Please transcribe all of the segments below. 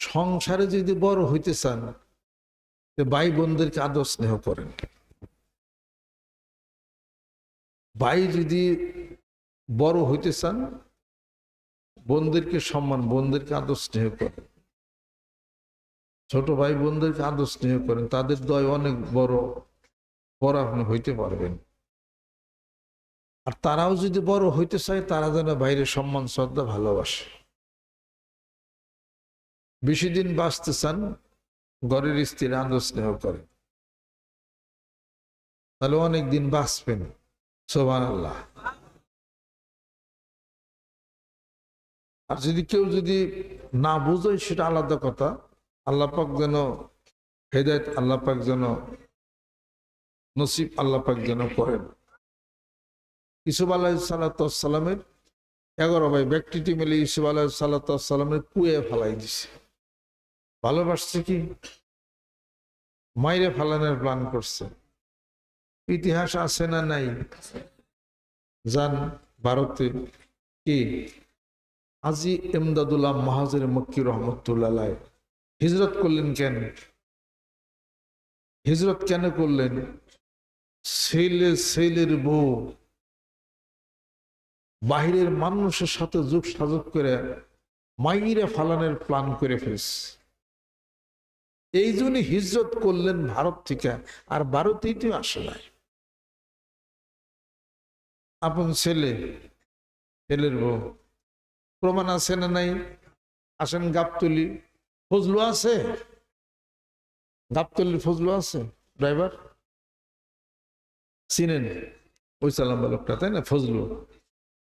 সংসারে যদি বড় হইতে চান ভাই বোনদেরকে আদর স্নেহ করেন। ভাই যদি বড় হইতে চান, বোনদেরকে সম্মান, বোনদেরকে আদর স্নেহ করেন। ছোট ভাই বোনদেরকে আদর স্নেহ করেন, তাদের দয় অনেক বড় বড় আপনি হইতে পারবেন। আর তারাও যদি বড় হইতে চায়, তারা যেন বাইরে সম্মান, শ্রদ্ধা, ভালোবাসে। বেশি দিন বাঁচতে চান ঘরের স্ত্রীর আদর স্নেহ করে। তাহলে অনেক দিন বাঁচবেন সোমান আল্লাহ আর যদি কেউ যদি না বুঝে, সেটা আলাদা কথা। আল্লাহ পাক যেন হেদায়ত আল্লাহ পাক যেন নসিব আল্লাহ পাক যেন করেন। ইসুফ আলাহ সাল্লাতামের এগারো ভাই ব্যক্তিটি মিলে ইসুফ আলাহ সাল্লাতামের কুয়ে ফালাই দিছে। ভালোবাসছে কি? মাইরে ফালানোর প্ল্যান করছে। ইতিহাস আছে না নাই? যান ভারতে কি? আজি এমদাদুল্লাহ মাহাজের মক্কি রহমতুল্লাহ হিজরত করলেন কেন? হিজরত কেন করলেন? ছেলে, ছেলের বউ বাহিরের মানুষের সাথে যোগ সাজক করে মাইরে ফালানের প্ল্যান করে ফেলছে। এই জন্য হিজরত করলেন ভারত থেকে। আর ভারতেই তো আসে নাই। আপন ছেলে, ছেলের বউ, প্রমাণ আছে না নাই? আসেন গাবতলি। ফজলু আছে? গাবতলির ফজলু আছে? ড্রাইভার? চিনেন? ওই সালাম লোকটা তাই না? ফজলু।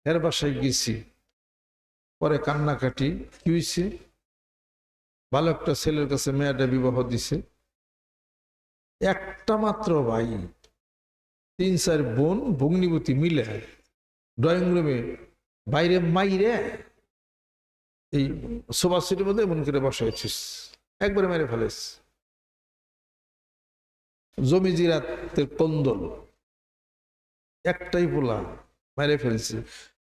এর বাসায় গেছি। পরে কান্নাকাটি, কি হয়েছে ভালো একটা ছেলের কাছে মেয়েটা বিবাহ দিছে। একটা মাত্র ভাই, তিন, চার বোন ভগ্নিবতী মিলে ড্রয়িং রুমে বাইরে মাইরে এই সোফা সিটের মধ্যে এমন করে বসাইছিস। একবারে মেরে ফেলেছ জমি জিরাতের কন্দল। একটাই পোলা মেরে ফেলছে।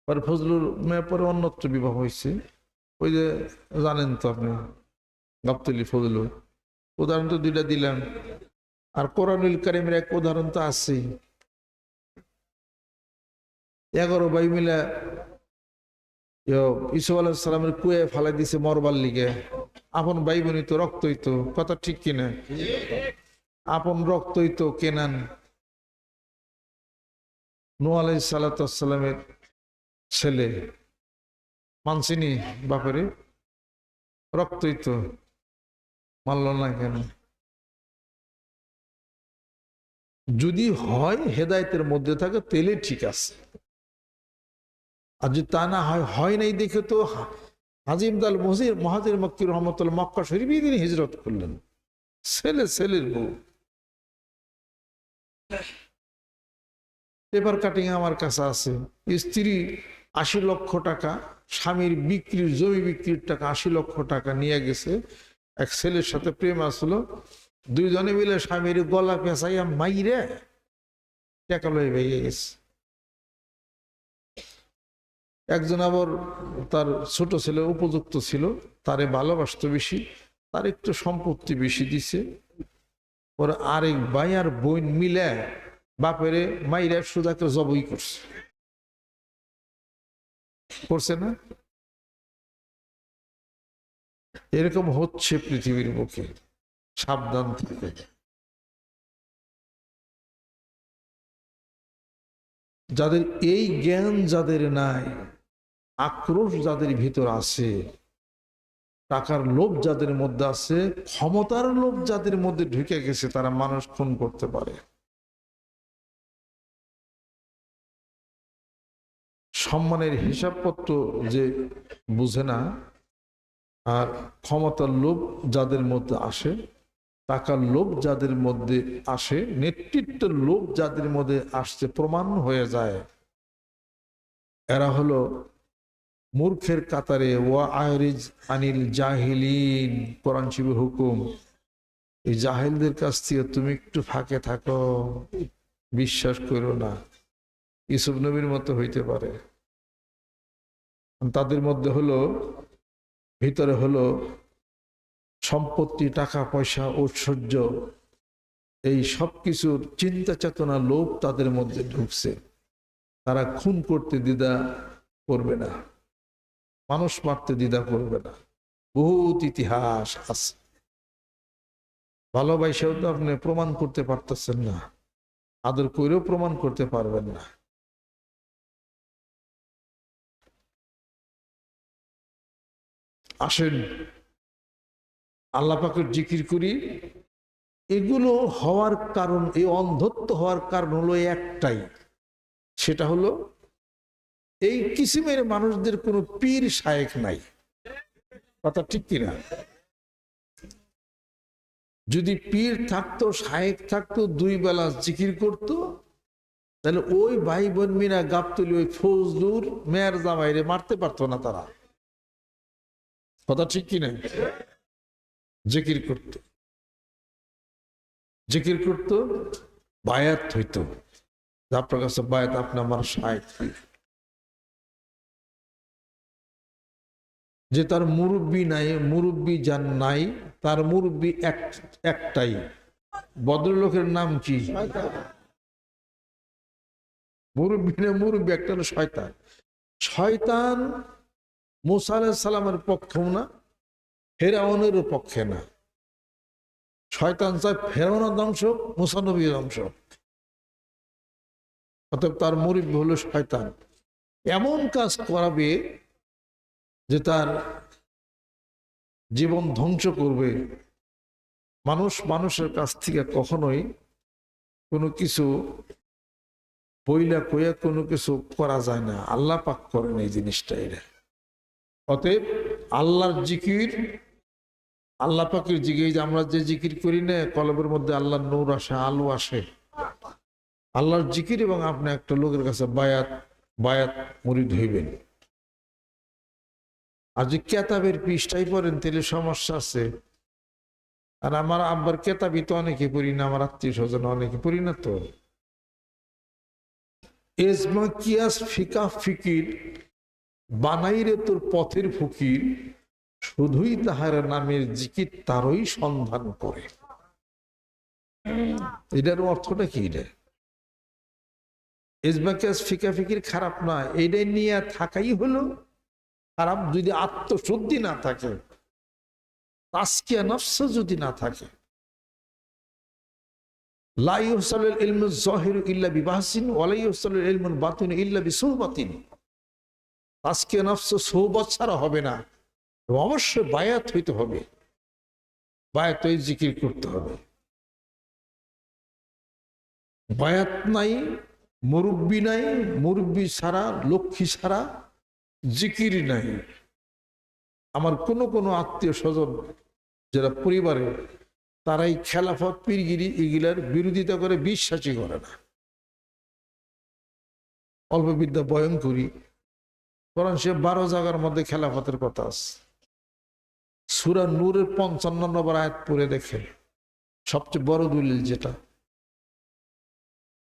পরে ফজলুর মেয়ে পরে অন্যত্র বিবাহ হয়েছে ওই যে জানেন তো আপনি গাবতলি ফজলু উদাহরণ তো দুইটা দিলাম। আর কোরআনুল কারিমের এক উদাহরণ তো আছেই। এগারো ভাই মিলে ইসু আলাহিসাল্লামের কুয়ে ফালাই দিছে মরবার লিগে। আপন ভাই বোনই তো রক্তই তো কথা ঠিক কিনা? আপন রক্তই তো কেনান। নু আলাই সালাতামের ছেলে। মানসিনি বাপেরে। রক্তই তো মানল না কেন? যদি হয় হেদায়তের মধ্যে থাকে তেলে ঠিক আছে। আর যদি তা না হয় নাই দেখে তো হাজিম দাল মহির মহাজির মক্কি রহমতুল মক্কা শরীফ তিনি হিজরত করলেন। ছেলে, ছেলের বউ। পেপার কাটিং আমার কাছে আছে। স্ত্রী আশি লক্ষ টাকা, স্বামীর বিক্রির, জমি বিক্রির টাকা আশি লক্ষ টাকা নিয়ে গেছে। এক ছেলের সাথে প্রেম আসলো, দুইজনে মিলে স্বামীর গলা পেঁচাইয়া মাইরে টাকা লয়ে ভেঙে গেছে। একজন আবার তার ছোট ছেলে উপযুক্ত ছিল, তারে ভালোবাসত বেশি, তার একটু সম্পত্তি বেশি দিছে। ওর আরেক ভাই আর বোন মিলে বাপেরে মাইরা সুদাকে জবই করছে। করছে না? এরকম হচ্ছে পৃথিবীর বুকে। সাবধান থেকে। যাদের এই জ্ঞান যাদের নাই, আক্রোশ যাদের ভিতর আছে, টাকার লোভ যাদের মধ্যে আছে, ক্ষমতার লোভ যাদের মধ্যে ঢুকে গেছে, তারা মানুষ খুন করতে পারে। সম্মানের হিসাবপত্র যে বুঝে না আর ক্ষমতার লোভ যাদের মধ্যে আসে, টাকার লোভ যাদের মধ্যে আসে, নেতৃত্বের লোভ যাদের মধ্যে আসছে, প্রমাণ হয়ে যায়। এরা হলো মূর্খের কাতারে, ওয়া আয়রিজ আনিল জাহিলিন, কোরআন শিব হুকুম। এই জাহিলদের কাছ থেকে তুমি একটু ফাঁকে থাকো, বিশ্বাস করো না। ইসুফ নবীর মতো হইতে পারে। তাদের মধ্যে হলো ভিতরে হলো সম্পত্তি, টাকা, পয়সা, ঐশ্বর্য, এই সব কিছুর চিন্তা চেতনা, লোভ তাদের মধ্যে ঢুকছে। তারা খুন করতে দ্বিধা করবে না। মানুষ মারতে দ্বিধা করবে না। বহুত ইতিহাস আছে। ভালোবাসাও তো আপনি প্রমাণ করতে পারতেছেন না। আদর করেও প্রমাণ করতে পারবেন না। আসেন। আল্লাহ পাকের জিকির করি। এগুলো হওয়ার কারণ, এই অন্ধত্ব হওয়ার কারণ হলো একটাই। সেটা হলো, এই কিসিমের মানুষদের কোনো পীর শায়েক নাই। কথা ঠিক কিনা? যদি পীর থাকতো শায়েক থাকতো, দুই বেলা জিকির করতো, তাহলে ওই ভাই বোন মিনা গাবতলি, ওই ফৌজদুর মেয়ের জামাইরে মারতে পারতো না তারা। কথা ঠিক কিনা? জিকির করত। জিকির করত, বায়াত হইতো। আপনার কাছে বায়াত আপনি আমার শায়েক যে তার মুরব্বী নাই, মুরব্বী যার নাই, তার মুরব্বী এক, একটাই। ভদ্রলোকের নাম কি? মুরব্বী না মুরব্বী, একটা হলো শয়তান। শয়তান মুসা সালামের পক্ষেও না ফেরাউনেরও পক্ষে না। শয়তান চায় ফেরাউনের ধ্বংস মুসানবীর ধ্বংস। অতএব তার মুরব্বী হলো শয়তান। এমন কাজ করাবে যে তার জীবন ধ্বংস করবে। মানুষ মানুষের কাছ থেকে কখনোই কোনো কিছু বইলা কইয়া কোনো কিছু করা যায় না। আল্লাহ পাক করেন এই জিনিসটা, এটা। অতএব আল্লাহর জিকির, আল্লাহ পাকের জিকির আমরা যে জিকির করি না, কলবের মধ্যে আল্লাহর নূর আসে, আলো আসে। আল্লাহর জিকির এবং আপনি একটা লোকের কাছে বায়াত বায়াত মুরিদ হইবেন। আর যদি কেতাবের পৃষ্ঠাই পড়েন, তাহলে সমস্যা আছে। আর আমার আব্বার কেতাবই তো অনেকে পড়ি না, আমার আত্মীয় স্বজন অনেকে পড়ি না তো। এজমা কিয়াস ফিকা ফিকির বানাইরে তোর পথের ফকির, শুধুই তাহার নামের জিকির তারই সন্ধান করে। এটার অর্থটা কি এটা? ফিকা ফিকির খারাপ না এটাই নিয়ে থাকাই হলো। খারাপ যদি আত্মশুদ্ধি না থাকে তাস্কিয়া নফস যদি না থাকে। লা ইউসালুল ইলমু যাহিরু ইল্লা বিবাহসিন, ওয়া লা ইউসালুল ইলমুল বাতিন ইল্লা বিসুহবাতিন। তাস্কিয়া নফস সৌবত ছাড়া হবে না। এবং অবশ্যই বায়াত হইতে হবে। বায়াত হয়ে জিকির করতে হবে। বায়াত নাই, মুরব্বী নাই, মুরব্বী ছাড়া, লক্ষ্মী ছাড়া জিকির নাই। আমার কোনো কোনো আত্মীয় স্বজন, যারা পরিবারে, তারাই খেলাফত, পীরগিরি এগুলার বিরোধিতা করে বিশ্বাসী করে না। অল্প বিদ্যা বয়ন করি কারণ সে বারো জায়গার মধ্যে খেলাফতের কথা আছে। সুরা নূরের পঞ্চান্ন নম্বর আয়াত পড়ে দেখেন। সবচেয়ে বড় দলিল যেটা।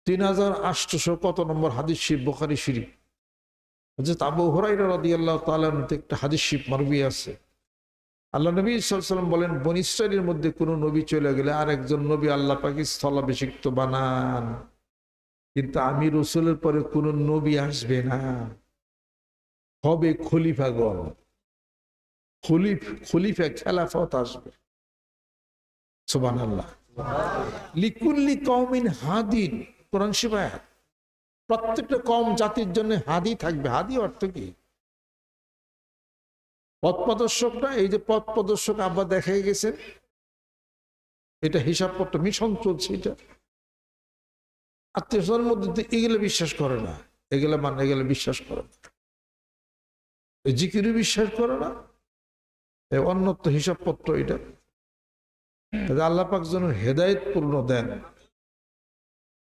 তিন হাজার আটশোশো কত নম্বর হাদিস শিব বোখারি শরীফ। যে আবু হরাইরা রাদিয়াল্লাহু তাআলা একটা হাদিস শিব মারবি আছে। আল্লাহ নবী সাল্লাম বলেন, বন ইসরায়েলের মধ্যে কোনো নবী চলে গেলে আর একজন নবী আল্লাহ পাকে স্থলাভিষিক্ত বানান। কিন্তু আমি রসুলের পরে কোন নবী আসবে না। হবে খলিফাগণ খলিফ, খলিফা খেলাফত আসবে। সুবান আল্লাহ লিকুল্লি কৌমিন হাদিন, কোরআন শিবায়াত প্রত্যেকটা কম জাতির জন্য হাদি থাকবে। হাদি অর্থ কি? পথ প্রদর্শকটা, এই যে পথ প্রদর্শক আব্বা দেখাই গেছেন এটা হিসাব পত্র মিশন চলছে এটা। আত্মীয় মধ্যে এগুলো বিশ্বাস করে না। এগুলো মানে এগুলো বিশ্বাস করে না। এই জিকিরও বিশ্বাস করে না? অন্যত্র হিসাবপত্র এটা। আল্লাহ পাক যেন হেদায়ত পূর্ণ দেন।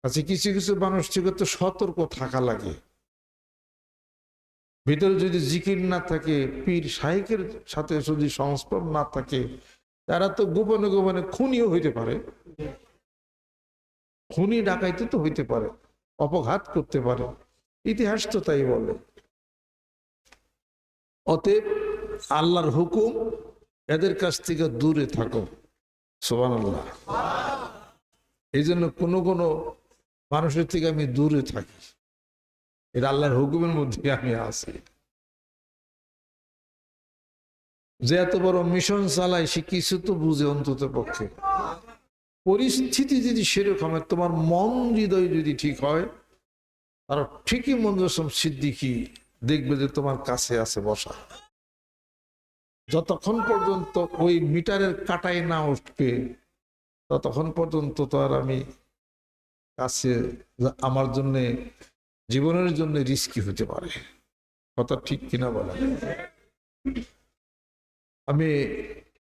আচ্ছা কিছু কিছু মানুষ থেকে তো সতর্ক থাকা লাগে। ভিতরে যদি জিকির না থাকে, পীর শাহিকের সাথে যদি সংস্পর্শ না থাকে, তারা তো গোপনে গোপনে খুনিও হইতে পারে। খুনি ডাকাইতে তো হইতে পারে, অপঘাত করতে পারে। ইতিহাস তো তাই বলে। অতএব আল্লাহর হুকুম এদের কাছ থেকে দূরে থাকো। সোবান আল্লাহ এই জন্য কোনো কোনো মানুষের থেকে আমি দূরে থাকি। এটা আল্লাহর হুকুমের মধ্যে আমি আছি। যে এত বড় মিশন চালায়, সে কিছু তো বুঝে অন্তত পক্ষে। পরিস্থিতি যদি সেরকম হয়, তোমার মন হৃদয় যদি ঠিক হয় আর ঠিকই মঞ্জসম সিদ্দিকি দেখবে যে তোমার কাছে আছে বসা। যতক্ষণ পর্যন্ত ওই মিটারের কাটাই না উঠবে, ততক্ষণ পর্যন্ত তো আর আমি কাছে আমার জন্য, জীবনের জন্য রিস্কি হতে পারে। কথা ঠিক কিনা বলেন? আমি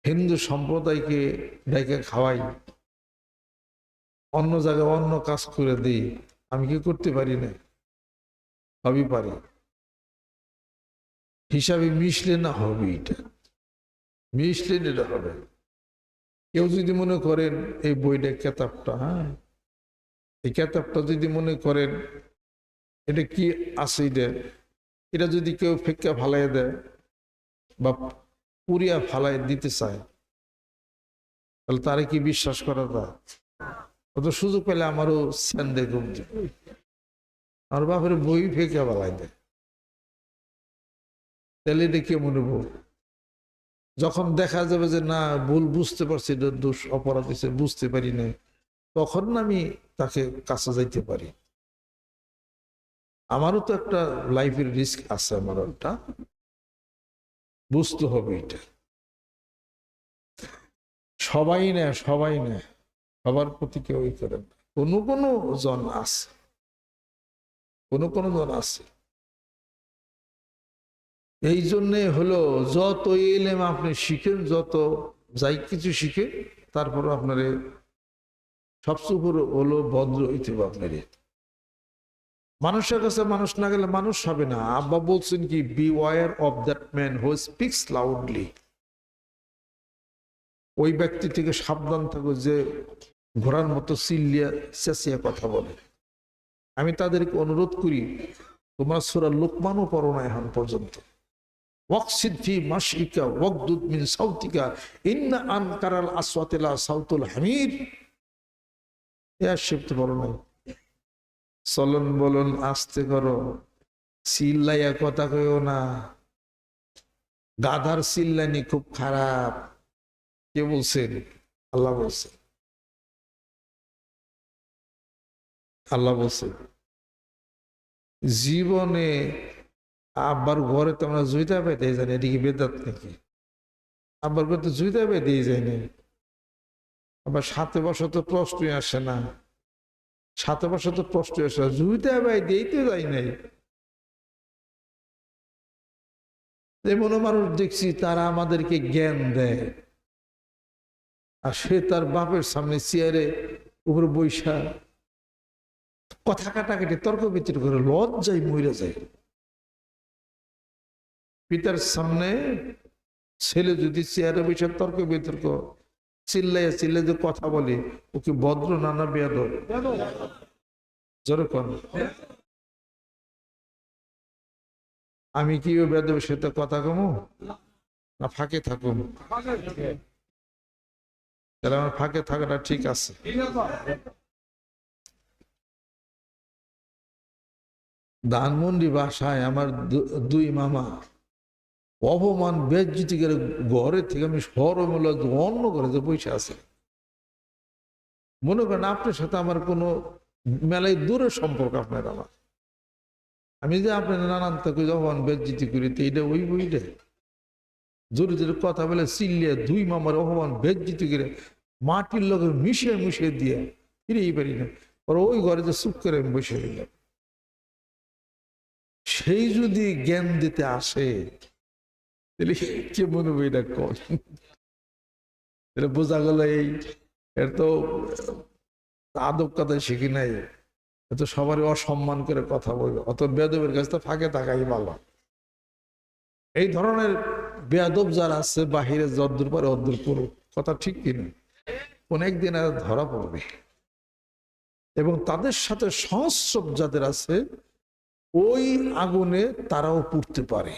হিন্দু সম্প্রদায়কে ডাইকে খাওয়াই, অন্য জায়গায় অন্য কাজ করে দিই, আমি কি করতে পারি না? সবই পারি। হিসাবে মিশলে না হবে এটা। মিশলে এটা হবে। কেউ যদি মনে করেন, এই বইটা কেতাবটা হ্যাঁ? এই কেতাবটা যদি মনে করেন, এটা কি আছে এটা? এটা যদি কেউ ফেক্কা ফালাই দেয় বা পুরিয়া ফালাই দিতে চায়, তাহলে তারে কি বিশ্বাস করা যায়? অত সুযোগ পেলে আমারও স্যান্ডে ঘুম আমার বাপের বই ফেঁকে বেলায় দেয়। তাহলে এটা কে মনে ভুল যখন দেখা যাবে যে, না, ভুল বুঝতে পারছি, এটা দোষ, অপরাধ হয়েছে বুঝতে পারি না তখন আমি তাকে কাছে যাইতে পারি। আমারও তো একটা লাইফের রিস্ক আছে আমার একটা। বুঝতে হবে এটা। সবাই নেয় সবাই নেয়। সবার প্রতি কেউ না। কোনো কোনো জন আছে। কোনো কোনো জন আছে। এই জন্যে হলো যত এলেম আপনি শিখেন, যত যাই কিছু শিখে তারপর আপনার সবচেয়ে উপর হলো ভদ্র হইতে হবে আপনার মানুষের কাছে মানুষ না গেলে মানুষ হবে না। আব্বা বলছেন কি beware of that man who speaks loudly ওই ব্যক্তি থেকে সাবধান থাকো যে ঘোড়ার মতো চিল্লিয়া চেঁচিয়ে কথা বলে। আমি তাদেরকে অনুরোধ করি, তোমরা সুরা লোকমানও পড়ো না এখন পর্যন্ত। ওয়াকসিদ্ধি মাসিকা ওয়াকদুদ মিন সাউতিকা, ইন্না আনকারাল আসওয়াতিলা সাউতুল হামির এ শিখতে নাই। চলন আস্তে করো। চিল্লাইয়া কথা না। গাধার চিল্লানি খুব খারাপ। কে বলছেন আল্লাহ বলছেন আল্লাহ বলছেন জীবনে আব্বার ঘরে তো আমরা জুইতা পেতে জানি এদিকে বেদাত নাকি? আব্বার ঘরে তো জুইতা পেতে যায়নি আবার সাথে বসে তো প্রশ্নই আসে না। সাথে বসে তো প্রশ্ন আসে না জুইতা ভাই দিয়েই যাই নাই। এমন মানুষ দেখছি, তারা আমাদেরকে জ্ঞান দেয়। আর সে তার বাপের সামনে চেয়ারে উপরে বৈশা কথা কাটাকাটি তর্ক বিতর্ক করে লজ্জায় মরে যায়। পিতার সামনে ছেলে যদি চেয়ারে বসে তর্ক বিতর্ক চিল্লাই যে কথা বলে, ও কি ভদ্র নানা বেয়াদ যেরকম। আমি কি ও বেদ সাথে কথা কমু? না, ফাঁকে থাকুম। তাহলে আমার ফাঁকে থাকাটা ঠিক আছে। ধানমন্ডি বাসায় আমার দুই মামা। অপমান, বেজ্জিতি করে ঘরে থেকে আমি সরমূল অন্য যে বসে আছে। মনে করেন আপনার সাথে আমার কোনো মেলায় দূরের সম্পর্ক আপনার আমার। আমি যে আপনার নানান থেকে যখন বেজ্জিতি করি, তো এইটা ওই বইটা। জোরে জোরে কথা বলে চিল্লিয়ে দুই মামার অপমান, বেজ্জিতি করে মাটির লোকের মিশিয়ে মিশিয়ে দিয়ে ফিরেই পারি না। আর ওই ঘরে যে চুপ করে আমি বসে রইলাম। সেই যদি জ্ঞান দিতে আসে বোঝা গেল এই, এর তো আদব কথা শিখি নাই। এত সবারই অসম্মান করে কথা বলবে। অত বেদবের কাছে তো ফাঁকে থাকাই ভালো। এই ধরনের বেয়াদব যারা আছে, বাহিরে যদ্দুর পরে অদ্দুর করুক কথা ঠিক কিনা একদিন আর ধরা পড়বে। এবং তাদের সাথে সংস্রব যাদের আছে, ওই আগুনে তারাও পুড়তে পারে।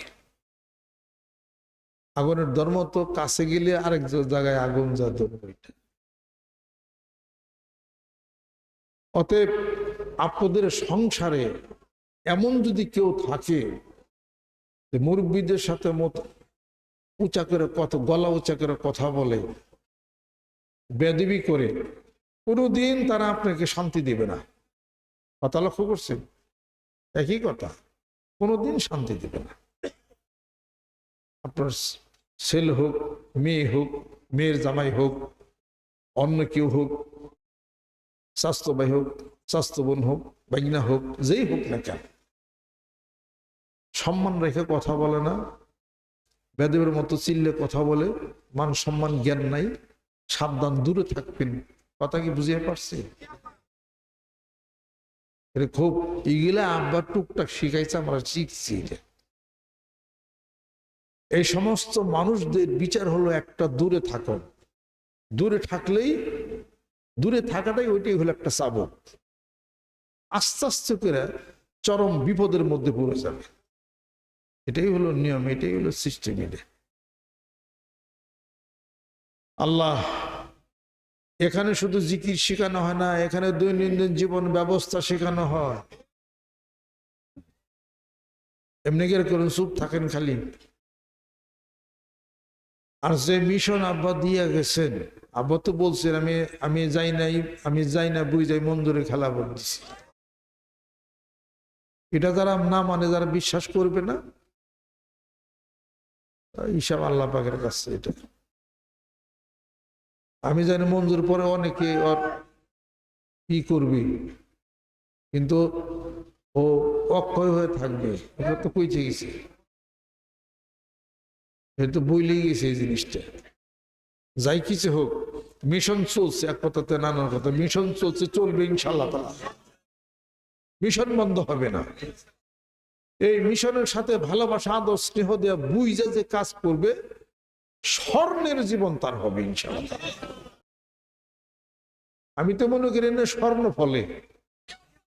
আগুনের ধর্ম তো কাছে গেলে আরেক জায়গায় আগুন যা ওইটা অতএব আপনাদের সংসারে এমন যদি কেউ থাকে মুরব্বীদের সাথে মত উঁচা করে কথা, গলা উঁচা করে কথা বলে, বেদবি করে, কোনোদিন তারা আপনাকে শান্তি দেবে না। কথা লক্ষ্য করছেন? একই কথা, কোনোদিন শান্তি দেবে না। আপনার ছেলে হোক, মেয়ে হোক, মেয়ের জামাই হোক, অন্য কেউ হোক স্বাস্থ্য ভাই হোক স্বাস্থ্য বোন হোক বাইনা হোক, যেই হোক না কেন। সম্মান রেখে কথা বলে না, বেদেবের মতো চিল্লে কথা বলে, মান সম্মান জ্ঞান নাই, সাবধান দূরে থাকবেন, কথা কি বুঝিয়ে পারছি? খুব এগুলা আব্বা টুকটাক শিখাইছে, আমরা শিখছি এটা। এই সমস্ত মানুষদের বিচার হলো একটা দূরে থাকো। দূরে থাকলেই, দূরে থাকাটাই ওইটাই হলো একটা চাবক আস্তে আস্তে করে চরম বিপদের মধ্যে পড়ে যাবে। এটাই হলো নিয়ম, এটাই হলো সিস্টেম এটা আল্লাহ, এখানে শুধু জিকির শেখানো হয় না, এখানে দৈনন্দিন জীবন ব্যবস্থা শেখানো হয়। এমনি করে করুন চুপ থাকেন খালি। আর যে মিশন আব্বা দিয়ে গেছেন, আব্বা তো বলছেন, আমি আমি যাই নাই, আমি যাই না, বুঝ যাই মন্দিরে খেলা দিছি এটা যারা না মানে যারা বিশ্বাস করবে না হিসাব আল্লাহ পাকের কাছে এটা। আমি জানি মঞ্জুর পরে অনেকে ওর কি করবি, কিন্তু ও অক্ষয় হয়ে থাকবে, এটা তো কইছে গেছে। এটা তো বইলেই গেছে এই জিনিসটা। যাই কিছু হোক মিশন চলছে এক কথাতে নানান কথা মিশন চলছে, চলবে ইনশাল্লাহ মিশন বন্ধ হবে না। এই মিশনের সাথে ভালোবাসা, আদর, স্নেহ দেওয়া বুঝে যে কাজ করবে, স্বর্ণের জীবন তার হবে ইনশাল্লাহ আমি তো মনে করি না স্বর্ণ ফলে।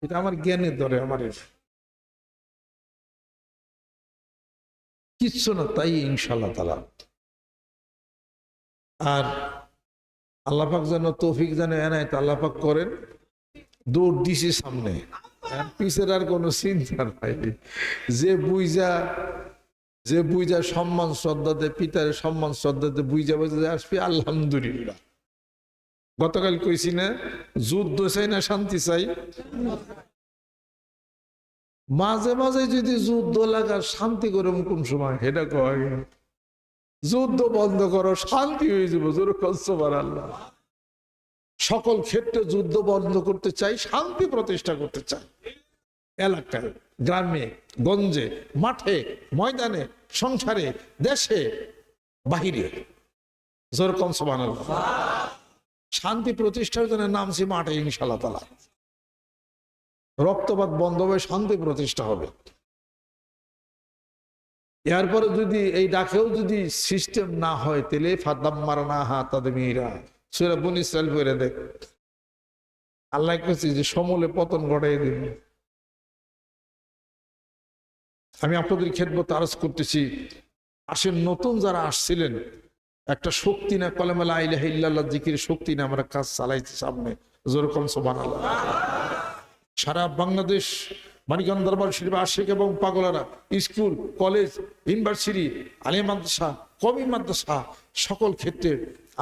এটা আমার জ্ঞানের ধরে আমার কিচ্ছু না, তাই ইনশাল্লাহ তালা আর আল্লাপাক যেন তৌফিক যেন এনায়ত আল্লাপাক করেন। দৌড় দিছে সামনে। পিছের আর কোনো চিন্তা নাই। যে বুঝা যে বুঝা সম্মান শ্রদ্ধাতে পিতার সম্মান, শ্রদ্ধা দে বুঝা বুঝা আসবি, আলহামদুলিল্লাহ। গতকাল কইছি না, যুদ্ধ চাই না, শান্তি চাই। মাঝে মাঝে যদি যুদ্ধ লাগা শান্তি করুম কোন সময় সেটা কয়? যুদ্ধ বন্ধ করো, শান্তি হয়ে যাব, জোর কনসবার আল্লাহ সকল ক্ষেত্রে যুদ্ধ বন্ধ করতে চাই, শান্তি প্রতিষ্ঠা করতে চাই। এলাকায়, গ্রামে, গঞ্জে, মাঠে, ময়দানে, সংসারে, দেশে, বাহিরে। জোর কনসবান শান্তি প্রতিষ্ঠার জন্য নামছি মাঠে ইনশাল্লাহ তালা রক্তপাত বন্ধ হবে শান্তি প্রতিষ্ঠা হবে। এরপরে যদি এই ডাকেও যদি সিস্টেম না হয়, তাহলে ফাদাম মারা না হা তাদের মেয়েরা। সেরা বুন ইসরায়েল করে দেখ। আল্লাহ কাছে যে সমলে পতন ঘটাই দিন। আমি আপনাদের খেদমত আরজ করতেছি, আসেন নতুন যারা আসছিলেন, একটা শক্তি না কলেমালা আইলাহ ইল্লাল্লাহ, জিকির শক্তি না, আমরা কাজ চালাইছি সামনে। যেরকম সোবান আল্লাহ সারা বাংলাদেশ, মানিকগঞ্জ দরবার শরীফ আশেখ এবং পাগলারা, স্কুল, কলেজ, ইউনিভার্সিটি, আলিয়া মাদ্রাসা, কবি মাদ্রাসা, সকল ক্ষেত্রে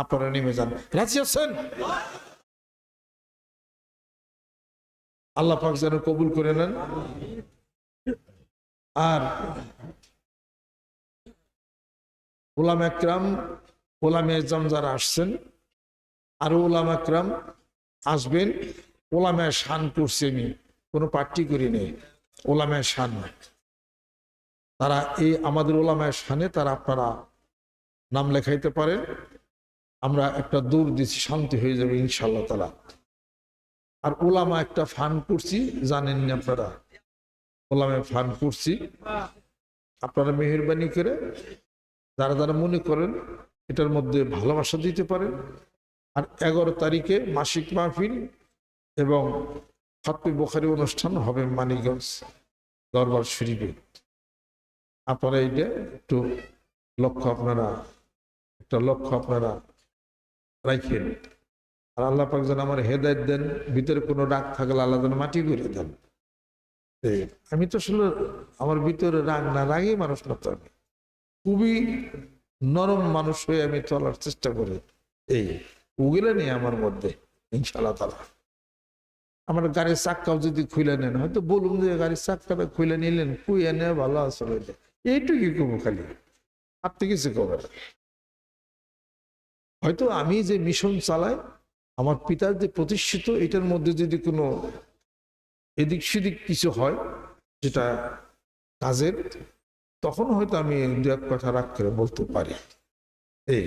আপনারা নেমে যান। রাজি আছেন? আল্লাহ পাক যেন কবুল করে নেন। আর ওলাম একরাম, ওলাম এজম যারা আসছেন, আরও ওলাম একরাম আসবেন। ওলামে শান করছি আমি, কোনো পার্টি করি নেই ওলামে শান তারা এই আমাদের ওলামায় শানে তারা আপনারা নাম লেখাইতে পারেন, আমরা একটা দৌড় দিচ্ছি শান্তি হয়ে যাবে ইনশাল্লাহ তালা আর ওলামা একটা ফান করছি জানেননি আপনারা? ওলামে ফান করছি। আপনারা মেহরবানি করে, যারা যারা মনে করেন, এটার মধ্যে ভালোবাসা দিতে পারেন। আর এগারো তারিখে মাসিক মাহফিল এবং ফাতমি বোখারি অনুষ্ঠান হবে মানিগঞ্জ দরবার শরীফে। আপনারা এইটা একটু লক্ষ্য আপনারা, একটা লক্ষ্য আপনারা রাখেন। আর আল্লাহ পাক যেন আমার হেদায়ত দেন, ভিতরে কোনো রাগ থাকলে আল্লাহ যেন মাটি করে দেন। আমি তো আসলে আমার ভিতরে রাগ না, রাগই মানুষ না তো আমি। খুবই নরম মানুষ হয়ে আমি চলার চেষ্টা করি। এই উগলে নেই আমার মধ্যে ইনশাল্লাহ তালা আমার গাড়ির চাক্কাও যদি খুলে নেন, হয়তো বলুন যে গাড়ির চাক্কাটা খুলে নিলেন কুইয়া নিয়ে ভালো আছে বলে এইটুকুই কমু খালি। আর কিছু কবে হয়তো আমি যে মিশন চালাই, আমার পিতার যে প্রতিষ্ঠিত, এটার মধ্যে যদি কোনো এদিক সেদিক কিছু হয়, যেটা কাজের, তখন হয়তো আমি দু এক কথা রাগ করে বলতে পারি। এই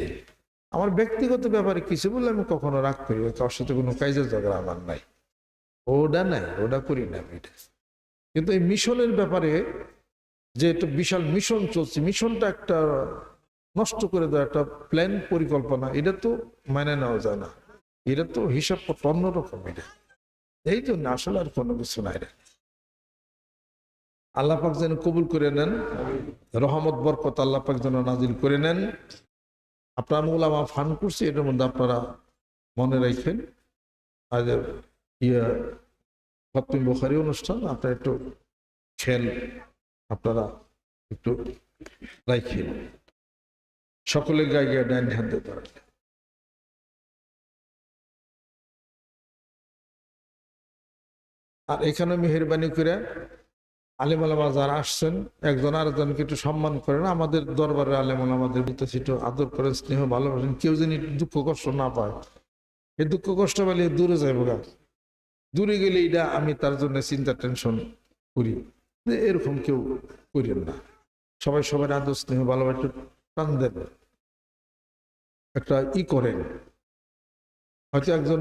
আমার ব্যক্তিগত ব্যাপারে কিছু বলে আমি কখনো রাগ করি না। কারোর সাথে কোনো কাজের ঝগড়া আমার নাই। ওটা নাই, ওটা করি না এটা। কিন্তু এই মিশনের ব্যাপারে যে একটা বিশাল মিশন চলছে, মিশনটা একটা নষ্ট করে দেওয়া একটা প্ল্যান পরিকল্পনা, এটা তো মানে নেওয়া যায় না। এটা তো হিসাব পত্র অন্যরকম এটা। এই জন্য আসলে আর কোনো কিছু নাই রে আল্লাহ যেন কবুল করে নেন, রহমত, বরকত আল্লাহ পাক যেন নাজিল করে নেন। আপনার মোলামা ফান করছি, এটার মধ্যে আপনারা মনে রাখেন আজ ইয়া ফতিম বুখারি অনুষ্ঠান, আপনারা একটু খেল আপনারা একটু রাখেন সকলে গায়ে গায়ে ডাইন হাত দিতে পারেন আর এখানে মেহরবানি করে আলিম আলামা যারা আসছেন, একজন আরেকজনকে একটু সম্মান করেন। আমাদের দরবারে আলেম আলামাদের বলতেছি একটু আদর করেন, স্নেহ ভালোবাসেন। কেউ যেন দুঃখ কষ্ট না পায়। এই দুঃখ কষ্ট পেলে দূরে যাইব গা। দূরে গেলে এটা আমি তার জন্য চিন্তা টেনশন করি। এরকম কেউ করেন না। সবাই সবার আদর, স্নেহ, ভালোবাসা টান দেন। একটা ই করেন। হয়তো একজন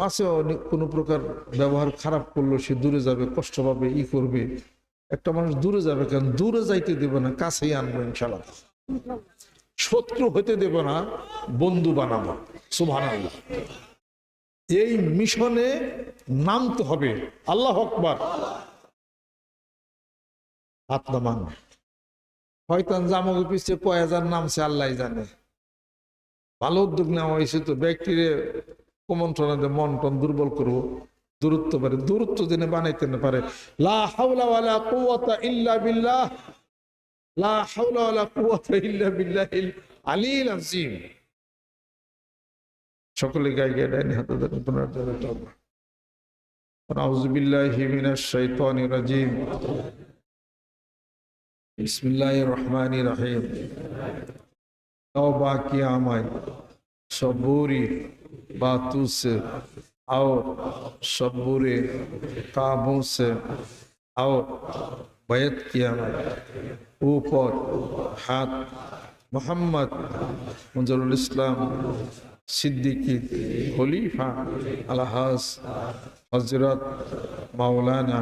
আছে অনেক, কোনো প্রকার ব্যবহার খারাপ করল, সে দূরে যাবে, কষ্ট পাবে, ই করবে। একটা মানুষ দূরে যাবে কেন? দূরে যাইতে দেবে না, কাছেই আনব ইনশাল্লাহ শত্রু হতে দেব না, বন্ধু বানাবো। সুভান এই মিশনে নামতে হবে। আল্লাহ আকবার। হাত নামান। হয়তো জামক পিছিয়ে কয় হাজার নামছে আল্লাহ জানে। ভালো উদ্যোগ নেওয়া হয়েছে তো, ব্যক্তিরে কুমন্ত্রণা দিয়ে মন টন দুর্বল করব। দূরত্ব পারে দূরত্ব জেনে বানাইতে না পারে। লা হাওলা আযীম। সকলে গায়ে গায়ে ডাইন হাতে ধরে পুনর্জয় তওবা أعوذ بالله من الشيطان الرجيم بسم الله الرحمن الرحيم तौबा की आमद सबूरी बातों से और सबूरे काबों से और बैत किया ऊपर हाथ मोहम्मद मंजरुल इस्लाम सिद्दीकी खलीफा अलहास हजरत मौलाना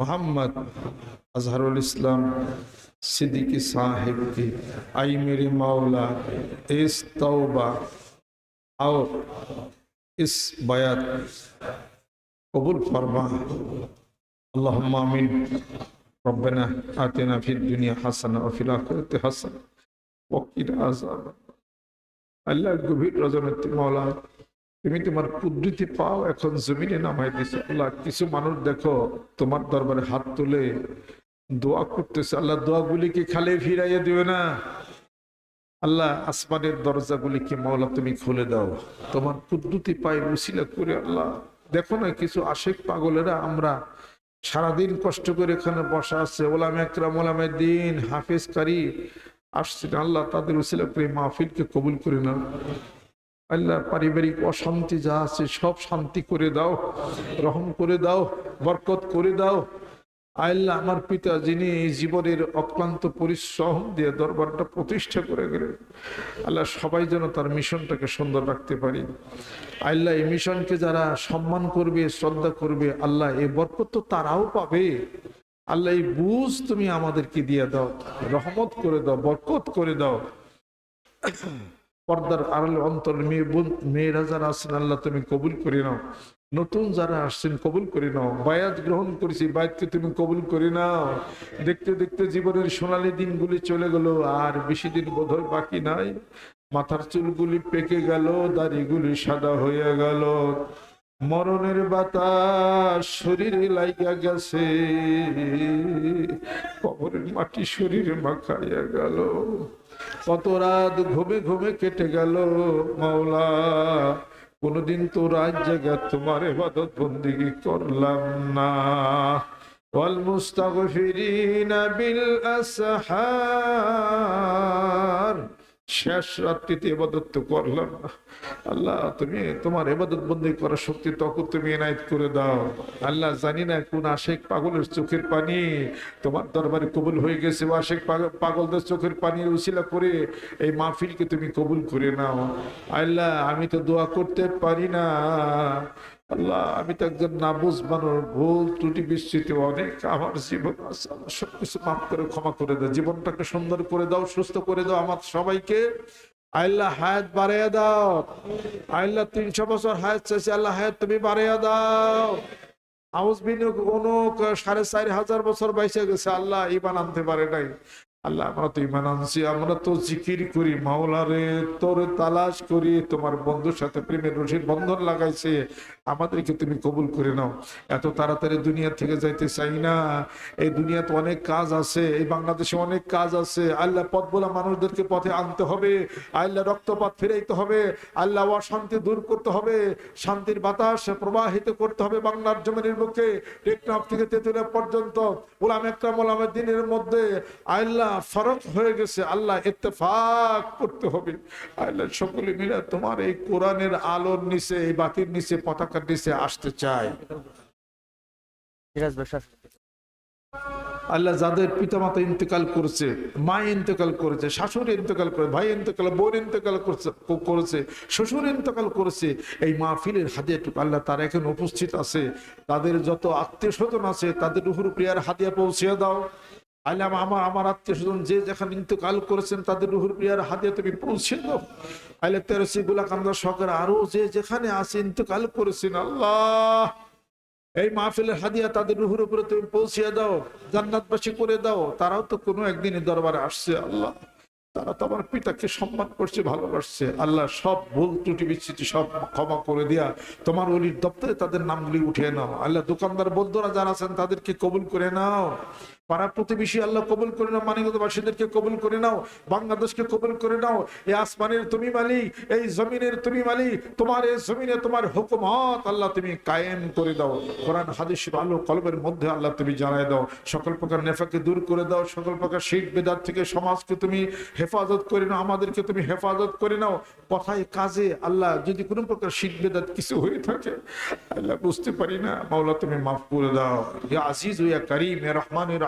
मोहम्मद अजहरुल इस्लाम सिद्दीकी साहिब की आई मेरे मौला इस तौबा और इस बयात कबूल फरमा अल्लाहुम्मा आमीन रब्बना आतिना फिद दुनिया হাসানা ও ফিল আখিরাতি হাসানা ওয়াকিনা আযাব আল্লাহ গভীর রজনীতি মাওলা, তুমি তোমার কুদরতি পাও এখন জমিনে নামাই দিছো আল্লাহ, কিছু মানুষ দেখো, তোমার দরবারে হাত তুলে দোয়া করতেছে। আল্লাহ, দোয়াগুলিকে খালে ফিরাইয়া দিবে না। আল্লাহ, আসমানের দরজাগুলিকে মাওলা তুমি খুলে দাও। তোমার কুদ্দুতি পায়ে উসিলা করে আল্লাহ, দেখো না কিছু আশেক পাগলেরা আমরা সারাদিন কষ্ট করে এখানে বসা আছে। ওলাম একরাম ওলামের দিন হাফিজ কারি আসছেন আল্লাহ তাদের উসিলা করে মাহফিলকে কবুল করে না আল্লাহ পারিবারিক অশান্তি যা আছে সব শান্তি করে দাও, রহম করে দাও, বরকত করে দাও। আল্লাহ আমার পিতা যিনি জীবনের অক্লান্ত পরিশ্রম দিয়ে দরবারটা প্রতিষ্ঠা করে গেলেন আল্লাহ সবাই যেন তার মিশনটাকে সুন্দর রাখতে পারি। আল্লাহ এই মিশনকে যারা সম্মান করবে, শ্রদ্ধা করবে, আল্লাহ এই বরকত তো তারাও পাবে। আল্লাহ বুঝ তুমি আমাদেরকে দিয়ে দাও, রহমত করে দাও, বরকত করে দাও। পর্দার আড়ালে অন্তর মেয়ে মেয়েরা যারা আছেন, আল্লাহ তুমি কবুল করে নাও। নতুন যারা আসছেন, কবুল করে নাও। বায়াত গ্রহণ করেছি, বায়াতকে তুমি কবুল করে নাও। দেখতে দেখতে জীবনের সোনালি দিনগুলি চলে গেল, আর বেশি দিন বোধহয় বাকি নাই। মাথার চুলগুলি পেকে গেল, দাড়িগুলি সাদা হয়ে গেল। মরণের বাতাস শরীরে লাইগা গেছে কবরের মাটি শরীরে মাখাইয়া গেল কত রাত ঘুমে ঘুমে কেটে গেল মাওলা কোনদিন তো রাত জায়গা তোমার এবাদত বন্দিগি করলাম না والمستغفرين بالأسحار শেষ রাত্রিতে এবাদত তো করলাম না। আল্লাহ, তুমি তোমার এবাদত বন্দি করার শক্তি তখন তুমি এনায়ত করে দাও। আল্লাহ জানি না কোন আশেক পাগলের চোখের পানি তোমার দরবারে কবুল হয়ে গেছে আশেক পাগল- পাগলদের চোখের পানি উশিলা করে এই মাহফিলকে তুমি কবুল করে নাও। আল্লাহ, আমি তো দোয়া করতে পারি না। আল্লাহ, আমি তো একজন নাবুজ মানুষ, ভুল ত্রুটি বিস্তৃতি অনেক, আমার জীবন মাফ করে, ক্ষমা করে দাও, জীবনটাকে সুন্দর করে দাও, সুস্থ করে দাও, আমার সবাইকে। আল্লাহ হায়াত বাড়াইয়া দাও। আল্লাহ তিনশো বছর হায়াত চাইছে, আল্লাহ হায়াত তুমি বাড়াইয়া দাও। আউস বিন কোনো সাড়ে চার হাজার বছর বাইসে গেছে, আল্লাহ ইমান আনতে পারে নাই। আল্লাহ, আমরা তো ইমান আনছি, আমরা তো জিকির করি, মাওলারে তোর তালাশ করি, তোমার বন্ধুর সাথে প্রেমের রশির বন্ধন লাগাইছে। আমাদেরকে তুমি কবুল করে নাও। এত তাড়াতাড়ি দুনিয়া থেকে যাইতে চাই না। এই দুনিয়াতে অনেক কাজ আছে, এই বাংলাদেশে অনেক কাজ আছে। আল্লাহ পথ বলা মানুষদেরকে পথে আনতে হবে। আল্লাহ রক্তপাত ফিরাইতে হবে। আল্লাহ অশান্তি দূর করতে হবে। শান্তির বাতাস প্রবাহিত করতে হবে বাংলার জমিনের বুকে। টেকনাফ থেকে তেতুলা পর্যন্ত ওলাম একটা মোলামের দিনের মধ্যে আল্লাহ ফরক হয়ে গেছে। আল্লাহ ইত্তেফাক করতে হবে। আল্লাহ সকলে মিলে তোমার এই কোরআনের আলোর নিচে, এই বাতির নিচে পতাকার নিচে আসতে চায়। আল্লাহ যাদের পিতামাতা ইন্তেকাল করেছে, মা ইন্তেকাল করেছে, শাশুড়ি ইন্তেকাল করে ভাই ইন্তেকাল, বোন ইন্তেকাল করছে শ্বশুর ইন্তেকাল করেছে, এই মাহফিলের হাদিয়াটুকু আল্লাহ তারা এখন উপস্থিত আছে। তাদের যত আত্মীয় স্বজন আছে, তাদের রুহুর প্রিয়ার হাদিয়া পৌঁছে দাও। আল্লাহ আমার আমার আত্মীয় স্বজন যে যেখানে ইন্তেকাল করেছেন, তাদের রুহুর প্রিয়ার হাদিয়া তুমি পৌঁছে দাও আল্লাহ তেরসি গুলাকান্দা সরকার আরও যে যেখানে আছে ইন্তেকাল করেছেন, আল্লাহ! এই মাহফিলের হাদিয়া তাদের রুহুর উপরে তুমি পৌঁছিয়ে দাও, জান্নাতবাসী করে দাও। তারাও তো কোনো একদিনই দরবারে আসছে, আল্লাহ! তারা তো আমার পিতাকে সম্মান করছে, ভালোবাসছে। আল্লাহ, সব ভুল ত্রুটি বিচ্ছিতি সব ক্ষমা করে দিয়া তোমার অলির দপ্তরে তাদের নামগুলি উঠে নাও। আল্লাহ, দোকানদার বন্ধুরা যারা আছেন তাদেরকে কবুল করে নাও। পাড়া প্রতিবেশী আল্লাহ কবুল করে নাও মানিকবাসীদেরকে কবুল করে নাও, বাংলাদেশকে কবুল করে নাও। এই আসমানের তুমি মালিক, এই জমিনের তুমি মালিক, তোমার এই জমিনে তোমার হুকুমত আল্লাহ তুমি কায়েম করে দাও। কোরআন, হাদিস, আলো, কলবের মধ্যে আল্লাহ তুমি জানাই দাও। সকল প্রকার নেফাকে দূর করে দাও, সকল প্রকার শীত বেদার থেকে সমাজকে তুমি হেফাজত করে নাও, আমাদেরকে তুমি হেফাজত করে নাও। কথায় কাজে আল্লাহ, যদি কোনো প্রকার শীত বেদাত কিছু হয়ে থাকে, আল্লাহ বুঝতে পারি না। মাওলা তুমি মাফ করে দাও। আজিজ, ইয়া করিম রহমান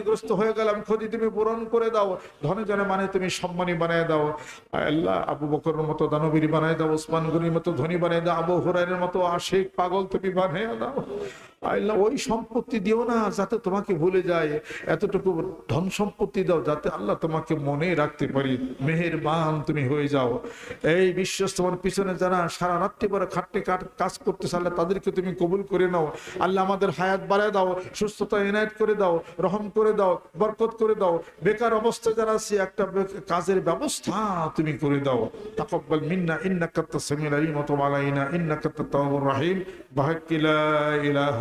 ক্ষতিগ্রস্ত হয়ে গেলাম, ক্ষতি তুমি পূরণ করে দাও। ধনে জনে মানে তুমি সম্মানী বানিয়ে দাও। আল্লাহ, আবু বকরের মতো দানবীর বানিয়ে দাও, ওসমান মতো ধনী বানিয়ে দাও, আবু হুরাইনের মতো আশেখ পাগল তুমি বানিয়ে দাও। আল্লাহ ওই সম্পত্তি দিও না, যাতে তোমাকে ভুলে যায়। এতটুকু ধন সম্পত্তি দাও, যাতে আল্লাহ তোমাকে মনে রাখতে পারি। মেহের বান তুমি হয়ে যাও। এই বিশ্বাস তোমার পিছনে যারা সারা রাত্রি পরে খাটতে কাট- কাজ করতেছে, আল্লাহ তাদেরকে তুমি কবুল করে নাও। আল্লাহ আমাদের হায়াত বাড়ায় দাও, সুস্থতা এনায়ত করে দাও, রহম করে দাও, বরকত করে দাও। বেকার অবস্থায় যারা আছে, একটা কাজের ব্যবস্থা তুমি করে দাও। তাকব্বাল মিন্না, ইন্নাকা তাসমিউল আলিম, ওয়া তুব আলাইনা, ইন্নাকা তাওয়াবুর রহিম। বাহাক্কি